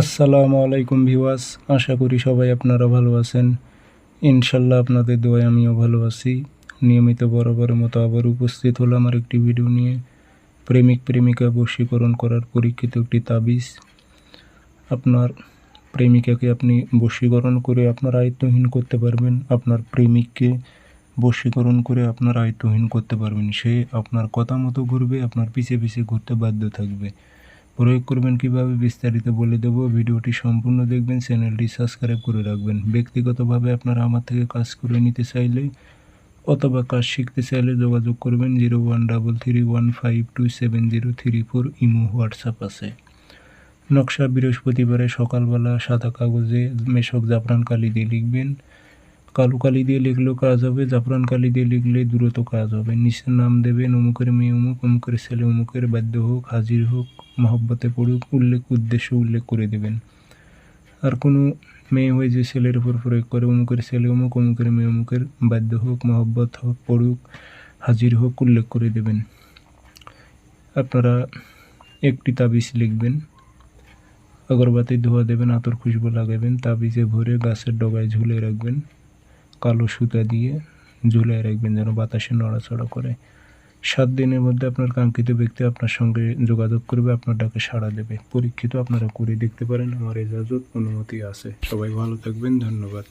আসসালামু আলাইকুম ভিওয়াস আশা করি সবাই আপনারা ভালো আছেন। ইনশাল্লাহ আপনাদের দোয়ায় আমিও ভালো আছি। নিয়মিত বরাবরের মতো আবার উপস্থিত হলাম আর একটি ভিডিও নিয়ে। প্রেমিক প্রেমিকা বশীকরণ করার পরীক্ষিত একটি তাবিজ। আপনার প্রেমিকাকে আপনি বশীকরণ করে আপনার আয়ত্তহীন করতে পারবেন। আপনার প্রেমিককে বশীকরণ করে আপনার আয়ত্তহীন করতে পারবেন। সে আপনার কথা মতো ঘুরবে, আপনার পিছে পিছে ঘুরতে বাধ্য থাকবে। প্রয়োগ করবেন কীভাবে বিস্তারিত বলে দেব, ভিডিওটি সম্পূর্ণ দেখবেন, চ্যানেলটি সাবস্ক্রাইব করে রাখবেন। ব্যক্তিগতভাবে আপনারা আমার থেকে কাজ করে নিতে চাইলে অথবা কাজ শিখতে চাইলে যোগাযোগ করবেন zero one double three one five two seven zero three four imo WhatsApp আছে। নকশা বৃহস্পতিবারে সকালবেলা সাদা কাগজে মেশক জাফরান কালি দিয়ে লিখবেন। কালো কালি দিয়ে লিখলেও কাজ হবে, জাফরান কালি দিয়ে লিখলে দ্রুত কাজ হবে। নিচের নাম দেবেন অমুকের মেয়ে অমুক, অমুকের ছেলে অমুকের বাদ্য হোক, হাজির হোক, মহব্বতে পড়ুক, উল্লেখ, উদ্দেশ্য উল্লেখ করে দেবেন। আর কোনো মেয়ে হয়ে যে ছেলের উপর প্রয়োগ করে, অমুকের ছেলে অমুক, অমুকের মেয়ে অমুকের বাদ্য হোক, মহব্বত হোক, পড়ুক, হাজির হোক, উল্লেখ করে দেবেন। আপনারা একটি তাবিজ লিখবেন, আগরবাতি ধোয়া দেবেন, আতর খুশবু লাগাবেন, তাবিজে ভরে গাছের ডগায় ঝুলে রাখবেন। কালো সুতা দিয়ে ঝুলাই রাখবেন যেন বাতাসে নড়াচড়া করে। সাত দিনের মধ্যে আপনার কাঙ্ক্ষিত ব্যক্তি আপনার সঙ্গে যোগাযোগ করবে, আপনার ডাকে সাড়া দেবে। পরীক্ষিত আপনারা করে দেখতে পারেন, আমার এজাজত অনুমতি আছে। সবাই ভালো থাকবেন, ধন্যবাদ।